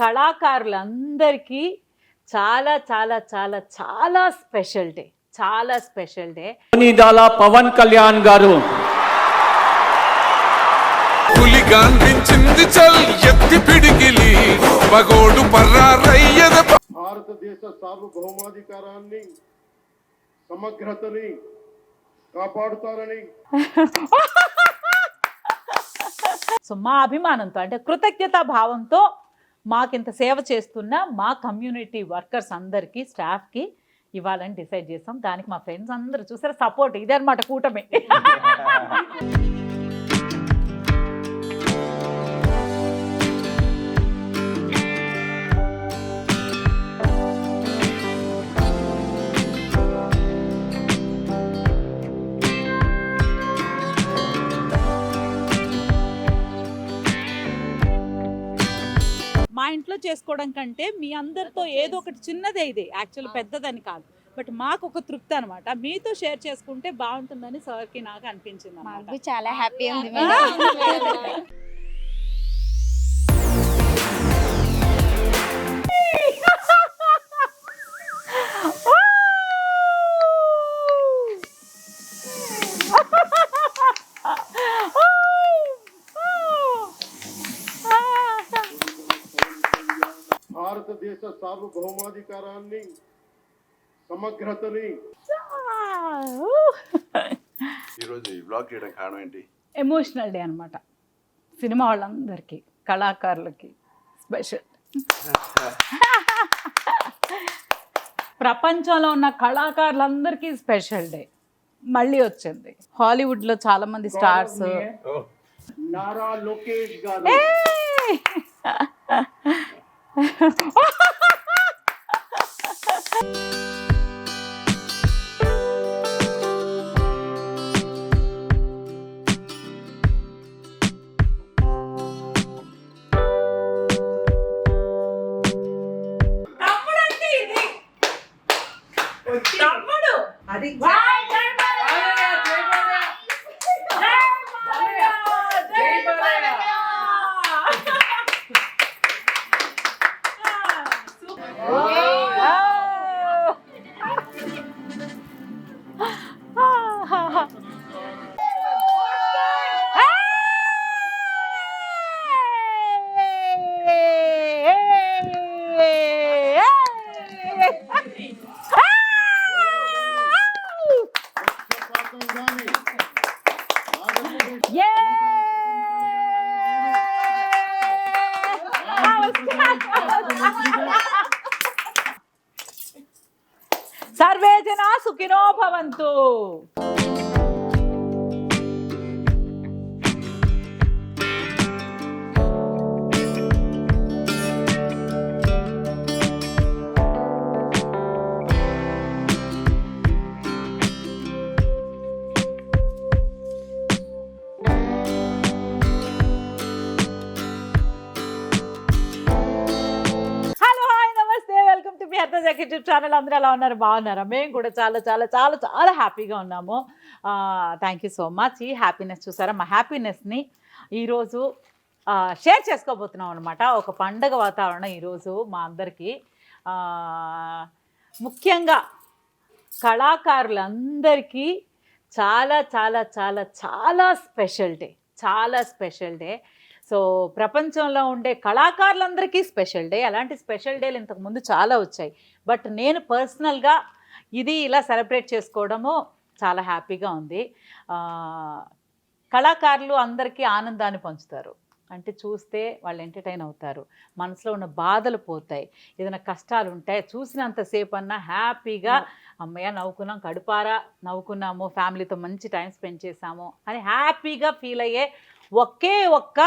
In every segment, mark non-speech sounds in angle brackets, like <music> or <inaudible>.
కళాకారులందరికీ చాలా చాలా చాలా చాలా స్పెషల్ డే. చాలా స్పెషల్ డే. నిదాల పవన్ కళ్యాణ్ గారు. పులి గాంధించింది చల్ ఎత్తి పిడికిలి. పగోడు పర్రారయ్యద భారతదేశ సార్వభౌమాధికారాన్ని సమగ్రతని కాపాడుతారని. <laughs> సో మా అభిమానంతో అంటే కృతజ్ఞతా భావంతో మాకింత సేవ చేస్తున్న మా కమ్యూనిటీ వర్కర్స్ అందరికీ స్టాఫ్కి ఇవ్వాలని డిసైడ్ చేసాం. దానికి మా ఫ్రెండ్స్ అందరూ చూసారా? సపోర్ట్ ఇదే అనమాట కూటమి. <laughs> చేసుకోవడం కంటే మీ అందరితో ఏదో ఒకటి చిన్నదే ఇది. యాక్చువల్ పెద్దదని కాదు. బట్ మాకు ఒక తృప్తి అనమాట మీతో షేర్ చేసుకుంటే బాగుంటుందని సార్కి నాకు అనిపించింది చాలా హ్యాపీ ఉంది భారతదేశ సార్వభౌమాధికారాన్ని సమగ్రతని. <laughs> ఈరోజు ఈ బ్లాగ్ చేయడం కారణం ఏంటి? ఎమోషనల్ డే అనమాట సినిమా వాళ్ళందరికీ కళాకారులకి స్పెషల్ <laughs> ప్రపంచంలో ఉన్న కళాకారులందరికీ స్పెషల్ డే మళ్ళీ వచ్చింది. హాలీవుడ్లో చాలా మంది స్టార్స్ నారా లోకేష్ గారు. <laughs> Ha ha ha! Santo! Welcome executive channel అందరూ ఎలా ఉన్నారు? బాగున్నారా? మేము కూడా చాలా చాలా చాలా చాలా హ్యాపీగా ఉన్నాము. థ్యాంక్ యూ సో మచ్ ఈ హ్యాపీనెస్ చూసారా? మా హ్యాపీనెస్ని ఈరోజు షేర్ చేసుకోబోతున్నాం అనమాట ఒక పండగ వాతావరణం ఈరోజు మా అందరికీ. ముఖ్యంగా కళాకారులందరికీ చాలా చాలా చాలా చాలా స్పెషల్ డే చాలా స్పెషల్ డే సో ప్రపంచంలో ఉండే కళాకారులందరికీ స్పెషల్ డే. అలాంటి స్పెషల్ డేలు ఇంతకుముందు చాలా వచ్చాయి. బట్ నేను పర్సనల్గా ఇది ఇలా సెలబ్రేట్ చేసుకోవడము చాలా హ్యాపీగా ఉంది. కళాకారులు అందరికీ ఆనందాన్ని పంచుతారు. అంటే చూస్తే వాళ్ళు ఎంటర్టైన్ అవుతారు. మనసులో ఉన్న బాధలు పోతాయి. ఏదైనా కష్టాలు ఉంటాయి చూసినంతసేపు అన్నా హ్యాపీగా అమ్మయ్య నవ్వుకున్నాం కడుపారా నవ్వుకున్నాము ఫ్యామిలీతో మంచి టైం స్పెండ్ చేసాము అని హ్యాపీగా ఫీల్ అయ్యే ఒకే ఒక్క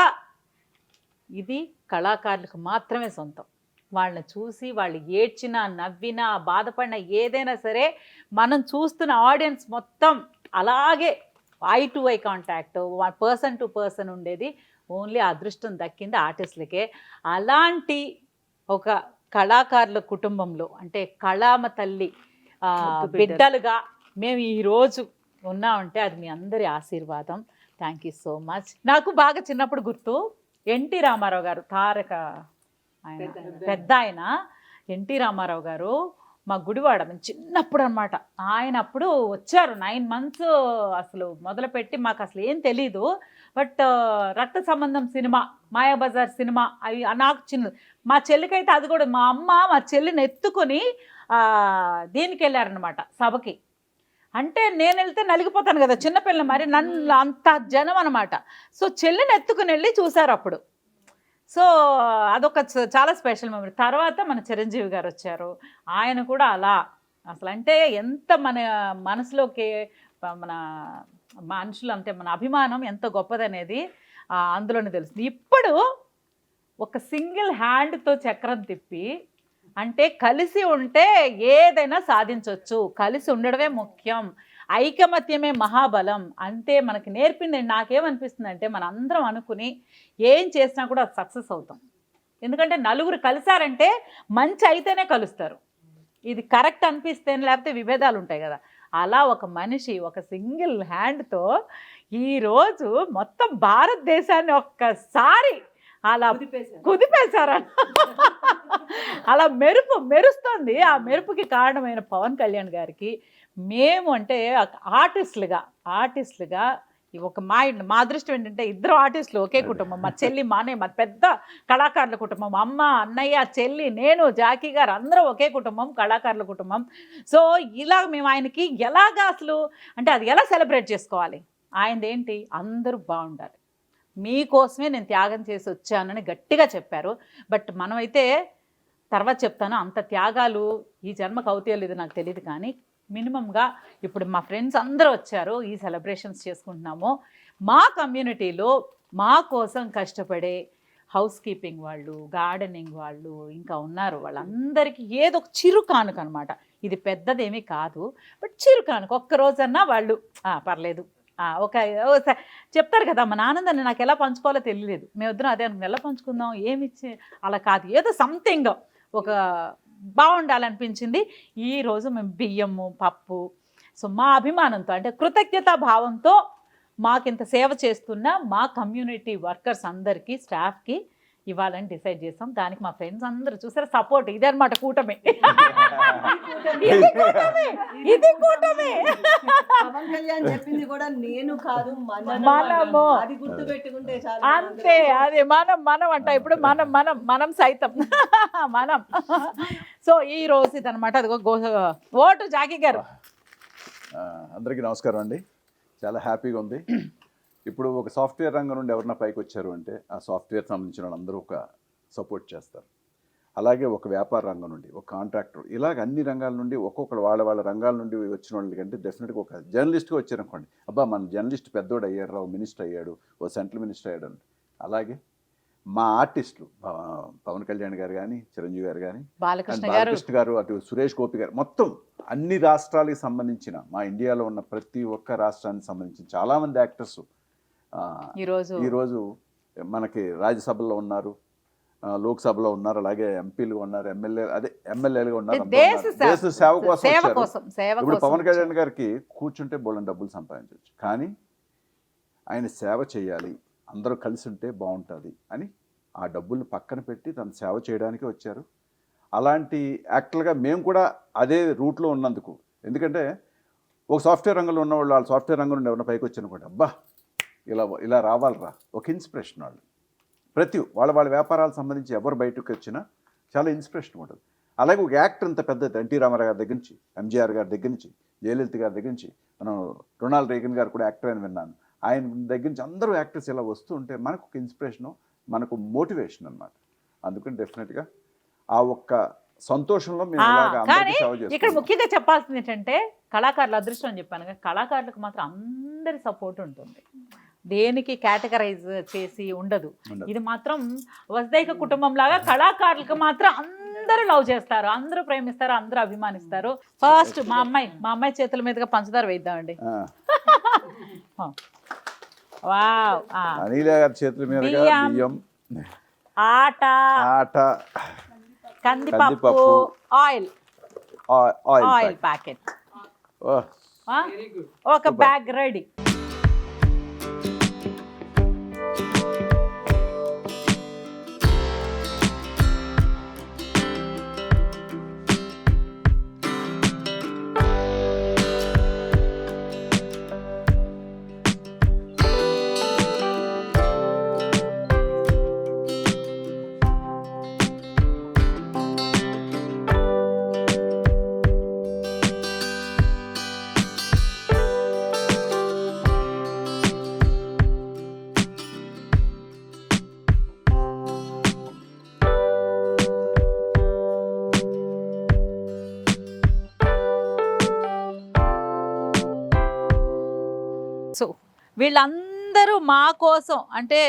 ఇది కళాకారులకు మాత్రమే సొంతం. వాళ్ళని చూసి వాళ్ళు ఏడ్చినా నవ్వినా బాధపడినా ఏదైనా సరే మనం చూస్తున్న ఆడియన్స్ మొత్తం అలాగే eye to eye contact person to person ఉండేది. ఓన్లీ అదృష్టం దక్కింది ఆర్టిస్టులకే. అలాంటి ఒక కళాకారుల కుటుంబంలో అంటే కళామ తల్లి బిడ్డలుగా మేము ఈరోజు ఉన్నామంటే అది మీ అందరి ఆశీర్వాదం. థ్యాంక్ యూ సో మచ్ నాకు బాగా చిన్నప్పుడు గుర్తు ఎన్టీ రామారావు గారు తారక ఆయన. పెద్ద ఆయన. ఎన్టీ రామారావు గారు మా గుడివాడ మేము చిన్నప్పుడు అనమాట ఆయన అప్పుడు వచ్చారు. నైన్ మంత్స్ అసలు మొదలుపెట్టి మాకు అసలు ఏం తెలీదు. బట్ రక్త సంబంధం సినిమా మాయాబజార్ సినిమా అవి నాకు చిన్న మా చెల్లికైతే అది కూడా మా అమ్మ మా చెల్లిని ఎత్తుకొని దీనికి వెళ్ళారనమాట సభకి. అంటే నేను వెళ్తే నలిగిపోతాను కదా చిన్నపిల్ల మరి నన్ను అంత జనం అనమాట సో చెల్లిని ఎత్తుకుని వెళ్ళి చూశారు అప్పుడు. సో అదొక చ- చాలా స్పెషల్ మెమరీ. తర్వాత మన చిరంజీవి గారు వచ్చారు. ఆయన కూడా అలా. అసలు అంటే ఎంత మన మనసులోకి మన మనుషులు అంటే మన అభిమానం ఎంత గొప్పదనేది అందులోనే తెలుస్తుంది. ఇప్పుడు ఒక సింగిల్ హ్యాండ్తో చక్రం తిప్పి అంటే కలిసి ఉంటే ఏదైనా సాధించవచ్చు కలిసి ఉండడమే ముఖ్యం. ఐకమత్యమే మహాబలం. అంతే మనకి నేర్పింది. నాకేమనిపిస్తుంది అంటే మన అందరం అనుకుని ఏం చేసినా కూడా సక్సెస్ అవుతాం. ఎందుకంటే నలుగురు కలిసారంటే మంచి అయితేనే కలుస్తారు. ఇది కరెక్ట్ అనిపిస్తేనే లేకపోతే విభేదాలు ఉంటాయి కదా. అలా ఒక మనిషి ఒక సింగిల్ హ్యాండ్తో ఈరోజు మొత్తం భారతదేశాన్ని ఒక్కసారి అలా కుదిపేశారు. అలా మెరుపు మెరుస్తుంది. ఆ మెరుపుకి కారణమైన పవన్ కళ్యాణ్ గారికి మేము అంటే ఆర్టిస్టులుగా ఆర్టిస్టులుగా ఒక మా ఇంటి- మా అదృష్టం ఏంటంటే ఇద్దరు ఆర్టిస్టులు ఒకే కుటుంబం. మా చెల్లి మానే మా పెద్ద కళాకారుల కుటుంబం. అమ్మ అన్నయ్య చెల్లి నేను జాకీ గారు అందరూ ఒకే కుటుంబం కళాకారుల కుటుంబం. సో ఇలా మేము ఆయనకి ఎలాగా అసలు అంటే అది ఎలా సెలబ్రేట్ చేసుకోవాలి? ఆయనది ఏంటి అందరూ బాగుండాలి. మీకోసమే నేను త్యాగం చేసి వచ్చానని గట్టిగా చెప్పారు. బట్ మనమైతే తర్వాత చెప్తాను అంత త్యాగాలు ఈ జన్మకు అవుతాయో లేదో నాకు తెలియదు కానీ మినిమంగా ఇప్పుడు మా ఫ్రెండ్స్ అందరూ వచ్చారు ఈ సెలబ్రేషన్స్ చేసుకుంటున్నాము. మా కమ్యూనిటీలో మా కోసం కష్టపడే హౌస్ కీపింగ్ వాళ్ళు గార్డెనింగ్ వాళ్ళు ఇంకా ఉన్నారు. వాళ్ళందరికీ ఏదో ఒక చిరు కానుక అనమాట ఇది పెద్దదేమీ కాదు బట్ చిరు కానుక ఒక్క వాళ్ళు పర్లేదు ఒక ఓ చెప్తారు కదా మా ఆనందాన్ని నాకు ఎలా పంచుకోవాలో తెలియలేదు. మేమిద్దరం అదే అనుకున్నాం. ఎలా పంచుకుందాం? ఏమి అలా కాదు. ఏదో సంథింగ్. ఒక బాగుండాలనిపించింది. ఈరోజు మేము బియ్యము పప్పు. సో మా అభిమానంతో అంటే కృతజ్ఞతా భావంతో మాకింత సేవ చేస్తున్న మా కమ్యూనిటీ వర్కర్స్ అందరికీ స్టాఫ్కి ఇవ్వాలని డిసైడ్ చేసాం దానికి మా ఫ్రెండ్స్ అందరూ చూసారా? సపోర్ట్. ఇదే అనమాట కూటమి. <laughs> ఇది కూటమి. ఇది కూటమి. పవన్ కళ్యాణ్ చెప్పింది కూడా నేను కాదు మన మనము. అది గుర్తు పెట్టుకుంటే చాలు. అంతే. అదే మనం మనం అంట. ఇప్పుడు మనం మనం మనం సైతం. <laughs> మనం. సో ఈ రోజు ఇదనమాట అదిగో గో ఓటు జాకీ గారు. ఆ, అందరికీ నమస్కారం అండి. చాలా హ్యాపీగా ఉంది. ఇప్పుడు ఒక సాఫ్ట్వేర్ రంగం నుండి ఎవరన్నా పైకి వచ్చారు అంటే ఆ సాఫ్ట్వేర్ సంబంధించిన వాళ్ళందరూ ఒక సపోర్ట్ చేస్తారు. అలాగే ఒక వ్యాపార రంగం నుండి ఒక కాంట్రాక్టర్ ఇలాగ అన్ని రంగాల నుండి ఒక్కొక్కరు వాళ్ళ వాళ్ళ రంగాల నుండి వచ్చిన వాళ్ళకంటే డెఫినెట్గా ఒక జర్నలిస్ట్గా వచ్చారనుకోండి. అబ్బా మన జర్నలిస్ట్ పెద్దోడు అయ్యాడు రావు మినిస్టర్ అయ్యాడు ఓ సెంట్రల్ మినిస్టర్ అయ్యాడు అని. అలాగే మా ఆర్టిస్టులు పవ- పవన్ కళ్యాణ్ గారు కానీ చిరంజీవి గారు కానీ బాలకృష్ణ గారు అటు సురేష్ గోపి గారు మొత్తం అన్ని రాష్ట్రాలకు సంబంధించిన మా ఇండియాలో ఉన్న ప్రతి ఒక్క రాష్ట్రానికి సంబంధించిన చాలామంది యాక్టర్స్ ఈరోజు ఈరోజు మనకి రాజ్యసభలో ఉన్నారు లోక్సభలో ఉన్నారు అలాగే ఎంపీలు ఉన్నారు ఎమ్మెల్యే అదే ఎమ్మెల్యేలుగా ఉన్నారు దేశ. సేవ- కోసం ఇప్పుడు పవన్ కళ్యాణ్ గారికి కూర్చుంటే బోళ్ళని డబ్బులు సంపాదించవచ్చు. కానీ ఆయన సేవ చేయాలి అందరూ కలిసి ఉంటే బాగుంటుంది అని ఆ డబ్బులు పక్కన పెట్టి తను సేవ చేయడానికి వచ్చారు. అలాంటి యాక్టర్గా మేము కూడా అదే రూట్లో ఉన్నందుకు. ఎందుకంటే ఒక సాఫ్ట్వేర్ రంగంలో ఉన్న వాళ్ళు వాళ్ళ సాఫ్ట్వేర్ రంగం నుండి ఎవరైనా పైకి వచ్చారనుకోండి అబ్బా ఇలా ఇలా రావాలిరా. ఒక ఇన్స్పిరేషన్ వాళ్ళు. ప్రతి వాళ్ళ వాళ్ళ వ్యాపారాలకు సంబంధించి ఎవరు బయటకు వచ్చినా చాలా ఇన్స్పిరేషన్ ఉంటుంది. అలాగే ఒక యాక్టర్ ఇంత పెద్ద ఎన్టీ రామారావు గారి దగ్గర నుంచి ఎంజీఆర్ గారి దగ్గర నుంచి జయలలిత గారి దగ్గర నుంచి మనం రొనాల్డ్ రేగన్ గారు కూడా యాక్టర్ అని విన్నాను. ఆయన దగ్గర నుంచి అందరూ యాక్టర్స్ ఇలా వస్తూ ఉంటే మనకు ఒక ఇన్స్పిరేషను మనకు మోటివేషన్ అన్నమాట. అందుకని డెఫినెట్గా ఆ ఒక్క సంతోషంలో మేము ఇక్కడ ముఖ్యంగా చెప్పాల్సింది ఏంటంటే కళాకారుల అదృష్టం అని చెప్పాను కళాకారులకు మాత్రం అందరి సపోర్ట్ ఉంటుంది. దేనికి కేటగరైజ్ చేసి ఉండదు. ఇది మాత్రం వసుదైక కుటుంబం లాగా కళాకారులకు మాత్రం అందరూ లవ్ చేస్తారు. అందరూ ప్రేమిస్తారు అందరూ అభిమానిస్తారు. ఫస్ట్ మా అమ్మాయి మా అమ్మాయి చేతుల మీదుగా పంచదార వేద్దామండి <laughs> చేతుల. బియ్యం. ఆట. ఆట. కందిపప్పు ఆయిల్. Oil packet. ఒక బ్యాగ్ రెడీ. సో వీళ్ళందరూ మా కోసం అంటే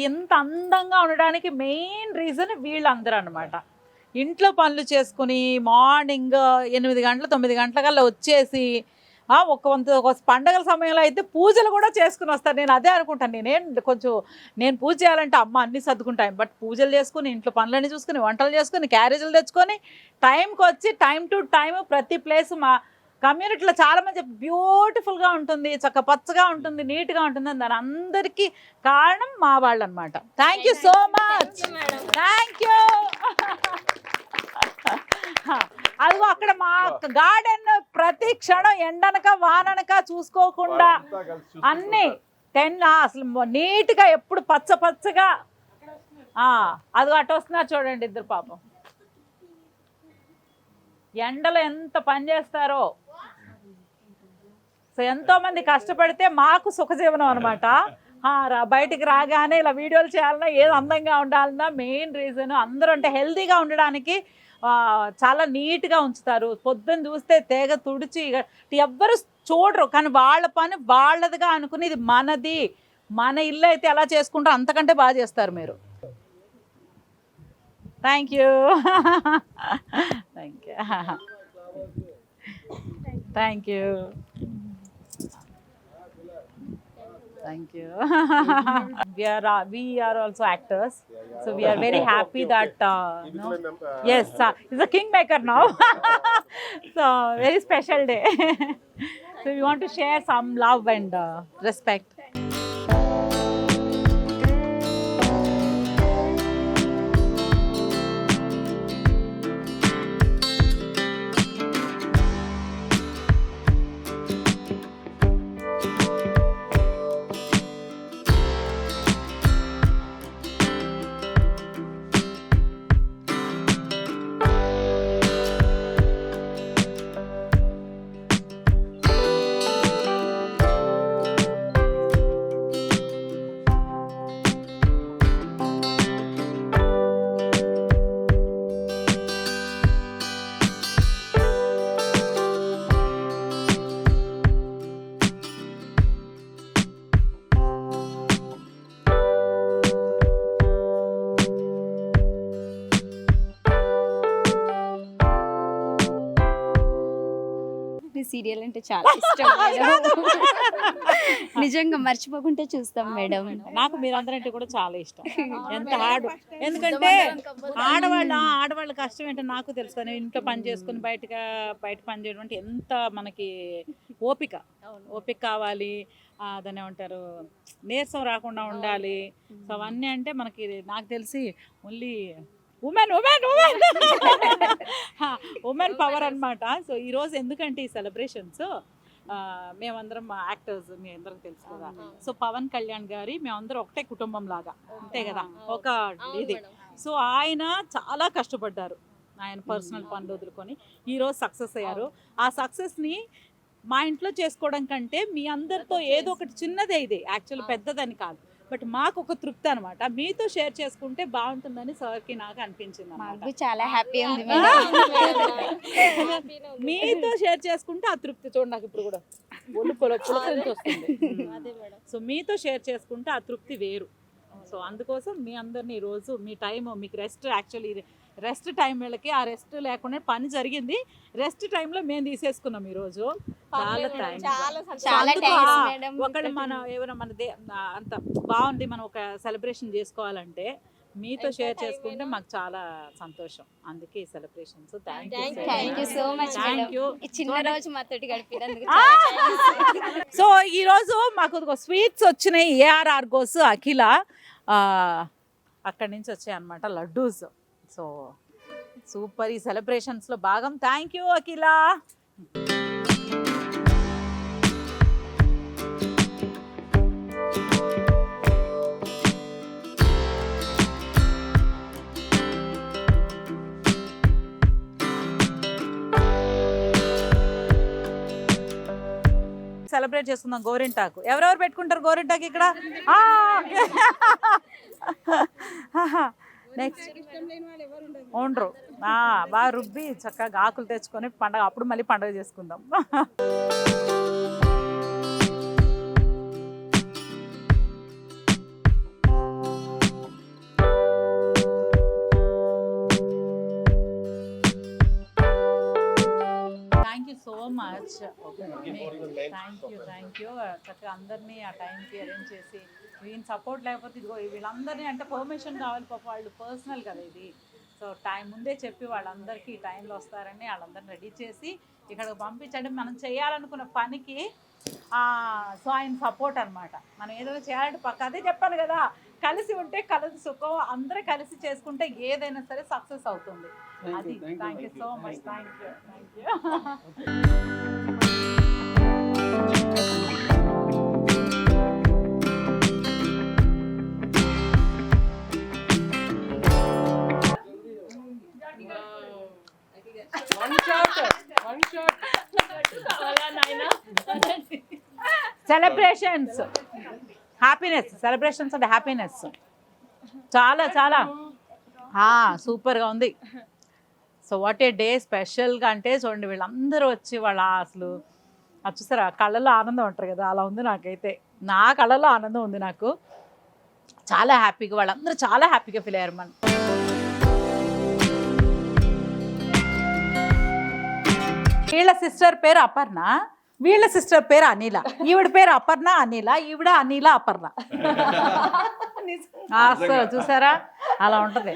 ఇంత అందంగా ఉండడానికి మెయిన్ రీజన్ వీళ్ళందరూ అనమాట ఇంట్లో పనులు చేసుకుని మార్నింగ్ ఎనిమిది గంటల తొమ్మిది గంటలకల్లా వచ్చేసి ఒక కొంత ఒక పండగల సమయంలో అయితే పూజలు కూడా చేసుకుని వస్తారు. నేను అదే అనుకుంటాను. నేనేం కొంచెం నేను పూజ చేయాలంటే అమ్మ అన్ని సర్దుకుంటాను బట్ పూజలు చేసుకుని ఇంట్లో పనులన్నీ చూసుకుని వంటలు చేసుకుని క్యారేజీలు తెచ్చుకొని టైంకి వచ్చి టైం టు టైం ప్రతి ప్లేస్ మా కమ్యూనిటీలో చాలా మంది బ్యూటిఫుల్గా ఉంటుంది చక్క పచ్చగా ఉంటుంది నీట్గా ఉంటుంది అని దాని అందరికీ కారణం మా వాళ్ళు అనమాట thank you so much thank you అదిగో అక్కడ మా గార్డెన్ ప్రతి క్షణం ఎండనక వాననక చూసుకోకుండా అన్నీ టెన్ అసలు నీట్గా ఎప్పుడు పచ్చ పచ్చగా. ఆ, అదిగో అటు వస్తున్నారు చూడండి ఇద్దరు పాపం. ఎండలో ఎంత పని చేస్తారో. సో ఎంతో మంది కష్టపడితే మాకు సుఖజీవనం అనమాట బయటికి రాగానే ఇలా వీడియోలు చేయాలన్నా ఏది అందంగా ఉండాలన్నా మెయిన్ రీజన్ అందరూ అంటే హెల్తీగా ఉండడానికి చాలా నీట్గా ఉంచుతారు. పొద్దున్న చూస్తే తేగ తుడిచి ఎవ్వరు చూడరు. కానీ వాళ్ళ పని వాళ్ళదిగా అనుకుని ఇది మనది. మన ఇల్లు అయితే ఎలా చేసుకుంటారో అంతకంటే బాగా చేస్తారు మీరు. Thank you thank you thank you Thank you. we are uh, we are also actors, so we are very happy that uh, no? yes, uh, he's a kingmaker now. <laughs> so very special day. <laughs> so we want to share some love and uh, respect. Serial అంటే చాలా ఇష్టం <laughs> నిజంగా మర్చిపోకుంటే చూస్తాం madam. నాకు మీరందరంటే కూడా చాలా ఇష్టం. <laughs> ఎంత హార్డ్ ఎందుకంటే ఆడవాళ్ళ ఆడవాళ్ళ కష్టం ఏంటో నాకు తెలుసు కానీ ఇంట్లో పని చేసుకుని బయటగా బయట పని చేయడం అంటే ఎంత మనకి ఓపిక. ఓపిక కావాలి. దాన్ని ఏమంటారు? నీరసం రాకుండా ఉండాలి. సో అవన్నీ అంటే మనకి నాకు తెలిసి only women women women women power అన్నమాట. సో ఈరోజు ఎందుకంటే ఈ సెలబ్రేషన్స్ మేమందరం యాక్టర్స్ మీ అందరికి తెలుసు కదా. సో పవన్ కళ్యాణ్ గారి మేమందరం ఒకటే కుటుంబం లాగా. అంతే కదా. ఒక ఇది. సో ఆయన చాలా కష్టపడ్డారు. ఆయన పర్సనల్ పనులు వదులుకొని ఈరోజు సక్సెస్ అయ్యారు. ఆ సక్సెస్ని మా ఇంట్లో చేసుకోవడం కంటే మీ అందరితో ఏదో ఒకటి చిన్నదే ఇది. యాక్చువల్ పెద్దదని కాదు. బట్ మాకు ఒక తృప్తి అనమాట మీతో షేర్ చేసుకుంటే బాగుంటుందని సార్కి నాకు అనిపించింది అన్నమాట. మాకు చాలా హ్యాపీ ఉంది మీతో షేర్ చేసుకుంటే ఆ తృప్తి చూడండి నాకు ఇప్పుడు కూడా. ఒళ్ళు వస్తుంది. సో మీతో షేర్ చేసుకుంటే ఆ తృప్తి వేరు. సో అందుకోసం మీ అందరిని ఈరోజు మీ టైం మీకు రెస్ట్ యాక్చువల్లీ రెస్ట్ టైం వీళ్ళకి ఆ రెస్ట్ లేకుండా పని జరిగింది. రెస్ట్ టైంలో మేము తీసేసుకున్నాం ఈరోజు. చాలా థ్యాంక్స్ మేడం. ఒకళ్ళు మన ఏమైనా మన దే అంత బాగుంది. మనం ఒక సెలబ్రేషన్ చేసుకోవాలంటే మీతో షేర్ చేసుకుంటే మాకు చాలా సంతోషం. అందుకే ఈ celebrations thank you so much thank you ఈ చిన్న రోజు మాతోటి గడిపినందుకు. సో <laughs> మాకు స్వీట్స్ వచ్చినాయి. AR Argos Akhila. అక్కడి నుంచి వచ్చాయి అనమాట లడ్డూస్. సో సూపర్ ఈ సెలబ్రేషన్స్లో భాగం. Thank you Akhila. సెలబ్రేట్ చేసుకుందాం గోరింటాకు. ఎవరెవరు పెట్టుకుంటారు గోరింటాకు ఇక్కడ? <laughs> <laughs> నెక్స్ట్ ఉండరు. బాగా రుబ్బి చక్కగా ఆకులు తెచ్చుకొని పండగ అప్పుడు మళ్ళీ పండగ చేసుకుందాం. <laughs> Much thank you thank you చక్కగా అందరినీ ఆ టైంకి అరేంజ్ చేసి వీళ్ళ సపోర్ట్ లేకపోతే ఇదిగో వీళ్ళందరినీ అంటే పర్మిషన్ కావాలి పాప వాళ్ళు పర్సనల్ కదా ఇది. సో టైం ముందే చెప్పి వాళ్ళందరికీ ఈ టైంలో వస్తారని వాళ్ళందరిని రెడీ చేసి ఇక్కడికి పంపించండి. మనం చేయాలనుకున్న పనికి సో ఆయన సపోర్ట్ అన్నమాట. మనం ఏదైనా చేయాలంటే పక్క అదే చెప్పాను కదా. కలిసి ఉంటే కలిసి సుఖం అందరూ కలిసి చేసుకుంటే ఏదైనా సరే సక్సెస్ అవుతుంది. అది. Thank you so much thank you thank you celebrations happiness celebrations అంటే హ్యాపీనెస్ చాలా చాలా. సూపర్గా ఉంది. సో వాట్ ఏ డే స్పెషల్గా అంటే చూడండి వీళ్ళందరూ వచ్చి వాళ్ళ అసలు అది చూసారా కళ్ళలో ఆనందం ఉంటారు కదా అలా ఉంది నాకైతే. నా కళ్ళలో ఆనందం ఉంది నాకు. చాలా హ్యాపీగా వాళ్ళందరూ చాలా హ్యాపీగా ఫీల్ అయ్యారు మనం వీళ్ళ సిస్టర్ పేరు అపర్ణ. వీళ్ళ సిస్టర్ పేరు అనిల ఈవిడ పేరు అపర్ణ అనిల ఈవిడ అనిల అపర్ణ. అసలు చూసారా? అలా ఉంటది.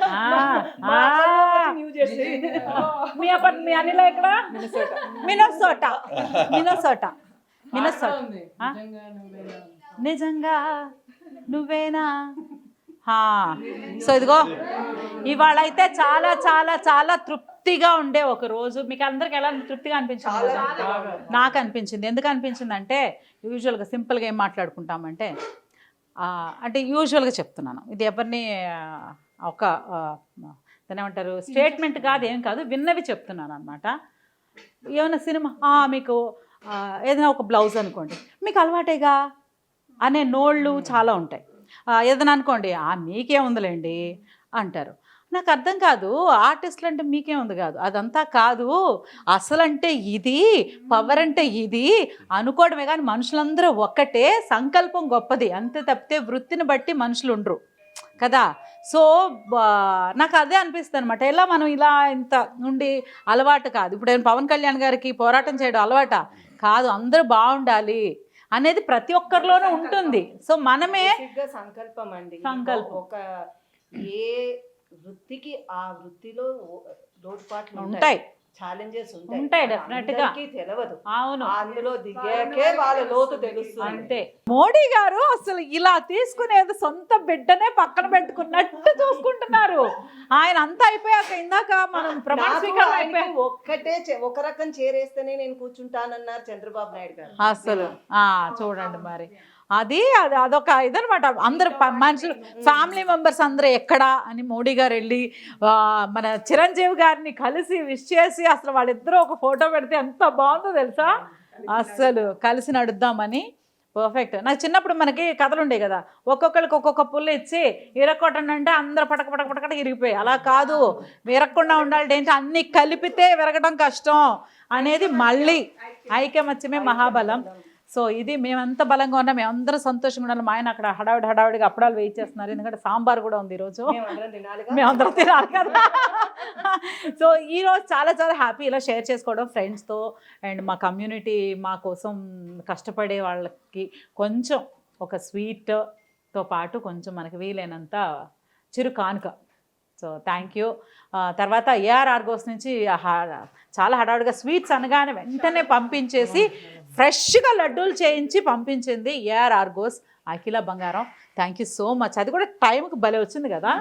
మీ అపర్ణ మీ అనిల ఎక్కడ? మినసోట. మినసోట? నిజంగా నువ్వేనా. సో ఇదిగో ఇవాళ అయితే చాలా చాలా చాలా తృప్తిగా ఉండే ఒక రోజు. మీకు అందరికి ఎలా తృప్తిగా అనిపించింది నాకు అనిపించింది. ఎందుకు అనిపించింది అంటే యూజువల్గా సింపుల్గా ఏం మాట్లాడుకుంటామంటే అంటే యూజువల్గా చెప్తున్నాను. ఇది ఎవరిని ఒక ఆ, ఏమంటారు? స్టేట్మెంట్ కాదు ఏం కాదు. విన్నవి చెప్తున్నాను అనమాట ఏమైనా సినిమా? మీకు ఏదైనా ఒక బ్లౌజ్ అనుకోండి. మీకు అలవాటేగా? అనే నోళ్ళు చాలా ఉంటాయి. ఏదైనా అనుకోండి మీకే ఉందిలేండి అంటారు. నాకు అర్థం కాదు ఆర్టిస్టులు అంటే మీకే ఉంది కాదు. అదంతా కాదు అసలంటే ఇది పవర్ అంటే ఇది అనుకోవడమే కానీ మనుషులందరూ ఒక్కటే సంకల్పం గొప్పది. అంతే తప్పితే వృత్తిని బట్టి మనుషులు ఉండరు. కదా? సో బా- నాకు అదే అనిపిస్తుంది అనమాట ఎలా మనం ఇలా ఇంత నుండి అలవాటు కాదు. ఇప్పుడు నేను పవన్ కళ్యాణ్ గారికి పోరాటం చేయడం అలవాట? కాదు అందరూ బాగుండాలి. అనేది ప్రతి ఒక్కరిలోనూ ఉంటుంది. సో మనమే సంకల్పం అండి. సంకల్పం. ఒక ఏ వృత్తికి ఆ వృత్తిలో లోటుపాట్లు ఉంటాయి. ఛాలెంజెస్ ఉంటాయి, ఉంటాయి definite గా. తెలియదు అవును. అందులో దిగాకే వాళ్ళ లోతు తెలుస్తుంది. అంతే. మోడీ గారు అసలు ఇలా తీసుకునేది సొంత బిడ్డనే పక్కన పెట్టుకున్నట్టు చూసుకుంటున్నారు. ఆయన అంతా అయిపోయాక ఇందాక మనం ప్రమాణ స్వీకారం అయిపోయాక ఒక్కటే చే- ఒక రకం చేరేస్తేనే నేను కూర్చుంటానన్నారు చంద్రబాబు నాయుడు గారు. అసలు. ఆ చూడండి మరి. అది అది అదొక ఇదనమాట అందరు మనుషులు ఫ్యామిలీ మెంబర్స్ అందరూ ఎక్కడా అని మోడీ గారు వెళ్ళి మన చిరంజీవి గారిని కలిసి విష్ చేసి అసలు వాళ్ళిద్దరూ ఒక ఫోటో పెడితే ఎంత బాగుందో తెలుసా? అసలు కలిసి నడుద్దామని. పర్ఫెక్ట్. నాకు చిన్నప్పుడు మనకి కథలు ఉండే కదా. ఒక్కొక్కరికి ఒక్కొక్క పుల్ల ఇచ్చి ఇరక్కొట్టండి అంటే అందరు పటక పటక పటక ఇరిగిపోయి అలా కాదు. విరగకుండా ఉండాలి ఏంటి? అన్ని కలిపితే విరగడం కష్టం అనేది మళ్ళీ ఐకమత్యమే మహాబలం. సో ఇది మేమంత బలంగా ఉన్నాం మేమందరం సంతోషంగా ఉండాలి. మా ఆయన అక్కడ హడావిడి హడావిడిగా అప్పడాలు వేయించేస్తున్నారు ఎందుకంటే సాంబార్ కూడా ఉంది ఈరోజు. మేమందరం తినాలి కదా. సో ఈరోజు చాలా చాలా హ్యాపీ ఇలా షేర్ చేసుకోవడం ఫ్రెండ్స్తో అండ్ మా కమ్యూనిటీ మా కోసం కష్టపడే వాళ్ళకి కొంచెం ఒక స్వీట్తో పాటు కొంచెం మనకి వీలైనంత చిరు కానుక. సో థ్యాంక్ యూ తర్వాత ఏఆర్ ఆర్గోస్ నుంచి చాలా హడావుడిగా స్వీట్స్ అనగానే వెంటనే పంపించేసి ఫ్రెష్గా లడ్డూలు చేయించి పంపించింది ఏఆర్ ఆర్గోస్ అఖిల బంగారం. థ్యాంక్ యూ సో మచ్ అది కూడా టైంకి భలే వచ్చింది కదా?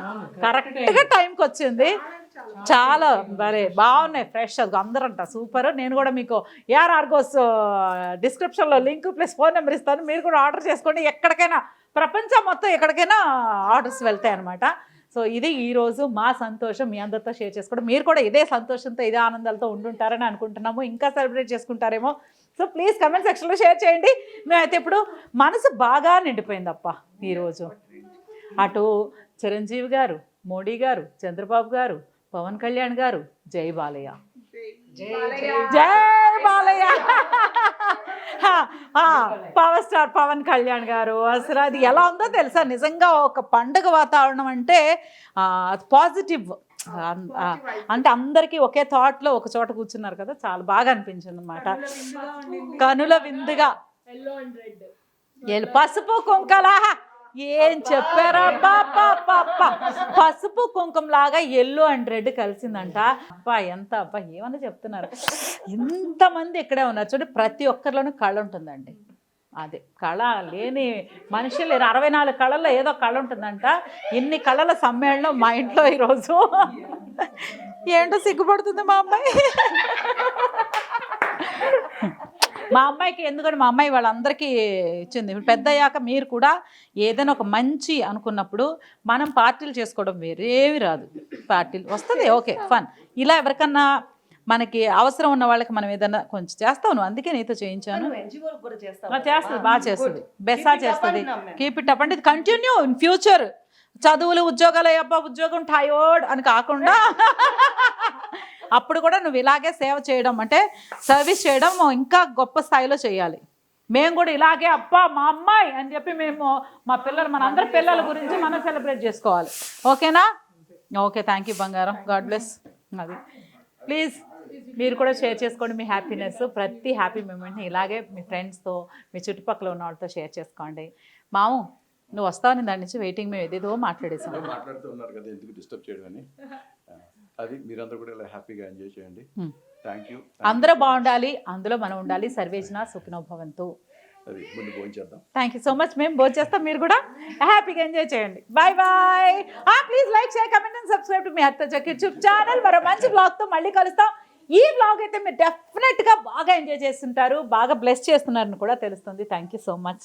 కరెక్ట్గా టైంకి వచ్చింది. చాలా భలే బాగున్నాయి ఫ్రెష్ అది అందరంట సూపర్ నేను కూడా మీకు ఏఆర్ ఆర్గోస్ డిస్క్రిప్షన్లో లింక్ ప్లస్ ఫోన్ నెంబర్ ఇస్తాను. మీరు కూడా ఆర్డర్ చేసుకోండి. ఎక్కడికైనా ప్రపంచం మొత్తం ఎక్కడికైనా ఆర్డర్స్ వెళ్తాయి అనమాట సో ఇది ఈరోజు మా సంతోషం మీ అందరితో షేర్ చేసుకోవడం. మీరు కూడా ఇదే సంతోషంతో ఇదే ఆనందాలతో ఉండుంటారని అనుకుంటున్నాము. ఇంకా సెలబ్రేట్ చేసుకుంటారేమో. సో ప్లీజ్ కమెంట్ సెక్షన్లో షేర్ చేయండి. మేమైతే ఇప్పుడు మనసు బాగా నిండిపోయిందప్ప ఈరోజు అటు చిరంజీవి గారు మోడీ గారు చంద్రబాబు గారు పవన్ కళ్యాణ్ గారు జై బాలయ్య. జై బాలయ్య. పవర్ స్టార్ పవన్ కళ్యాణ్ గారు అసలు అది ఎలా ఉందో తెలుసా? నిజంగా ఒక పండుగ వాతావరణం అంటే పాజిటివ్. అంటే అందరికీ ఒకే థాట్లో ఒక చోట కూర్చున్నారు కదా చాలా బాగా అనిపించింది అనమాట కనుల విందుగా. పసుపు కుంకలా. ఏం చెప్పారా? పసుపు కుంకుమ లాగా ఎల్లో అండ్ రెడ్ కలిసిందంట. అబ్బా ఎంత అబ్బా ఏమన్నా చెప్తున్నారు? ఇంతమంది ఇక్కడే ఉన్నారు. చూడండి ప్రతి ఒక్కరిలోనూ కళ ఉంటుందండి. అదే కళ లేని మనిషి లేరు. అరవై నాలుగు కళల్లో ఏదో కళ ఉంటుందంట. ఇన్ని కళల సమ్మేళనం మా ఇంట్లో ఈరోజు? ఏంటో సిగ్గుపడుతుంది మా అమ్మాయి. మా అమ్మాయికి ఎందుకంటే మా అమ్మాయి వాళ్ళందరికీ ఇచ్చింది. పెద్ద అయ్యాక మీరు కూడా ఏదైనా ఒక మంచి అనుకున్నప్పుడు మనం పార్టీలు చేసుకోవడం వేరేవి రాదు. పార్టీలు వస్తుంది ఓకే ఫన్. ఇలా ఎవరికన్నా మనకి అవసరం ఉన్న వాళ్ళకి మనం ఏదైనా కొంచెం చేస్తావు నువ్వు. అందుకే నీతో చేయించాను. చేస్తుంది బాగా చేస్తుంది. బెస్సా చేస్తుంది. కీప్ ఇట్ అప్ అంటే ఇది కంటిన్యూ ఇన్ ఫ్యూచర్ చదువులు ఉద్యోగాలు అబ్బా ఉద్యోగం టయోడ్ అని కాకుండా అప్పుడు కూడా నువ్వు ఇలాగే సేవ చేయడం అంటే సర్వీస్ చేయడం ఇంకా గొప్ప స్థాయిలో చేయాలి. మేము కూడా ఇలాగే అబ్బా మా అమ్మాయి అని చెప్పి మేము మా పిల్లలు మన అందరి పిల్లల గురించి మనం సెలబ్రేట్ చేసుకోవాలి. ఓకేనా? ఓకే థ్యాంక్ యూ బంగారం. God bless. అది. ప్లీజ్ మీరు కూడా షేర్ చేసుకోండి మీ హ్యాపీనెస్. ప్రతి హ్యాపీ మూమెంట్ని ఇలాగే మీ ఫ్రెండ్స్తో మీ చుట్టుపక్కల ఉన్న వాళ్ళతో షేర్ చేసుకోండి. మాము నువ్వు వస్తావని దాని నుంచి వెయిటింగ్ మేము ఏదేదో మాట్లాడేసాం. మాట్లాడుతూ ఉన్నారు కదా ఎందుకు డిస్టర్బ్ చేయడం అని అది మీరందరూ కూడా ఇలా హ్యాపీగా ఎంజాయ్ చేయండి. థ్యాంక్ యూ అందరూ బాగుండాలి అందులో మనం ఉండాలి సర్వేజన సుఖినో భవంతు అది ముందు థ్యాంక్ యూ సో మచ్ మేము భోజనం చేస్తాం మీరు కూడా హ్యాపీగా ఎంజాయ్ చేయండి. Bye bye please like share comment and subscribe to మీ హర్త చక్ యూట్యూబ్ ఛానల్ మరో మంచి బ్లాగ్తో మళ్ళీ కలుస్తాం. ఈ బ్లాగ్ అయితే మీరు డెఫినెట్గా బాగా ఎంజాయ్ చేస్తుంటారు బాగా బ్లెస్ చేస్తున్నారని కూడా తెలుస్తుంది. Thank you so much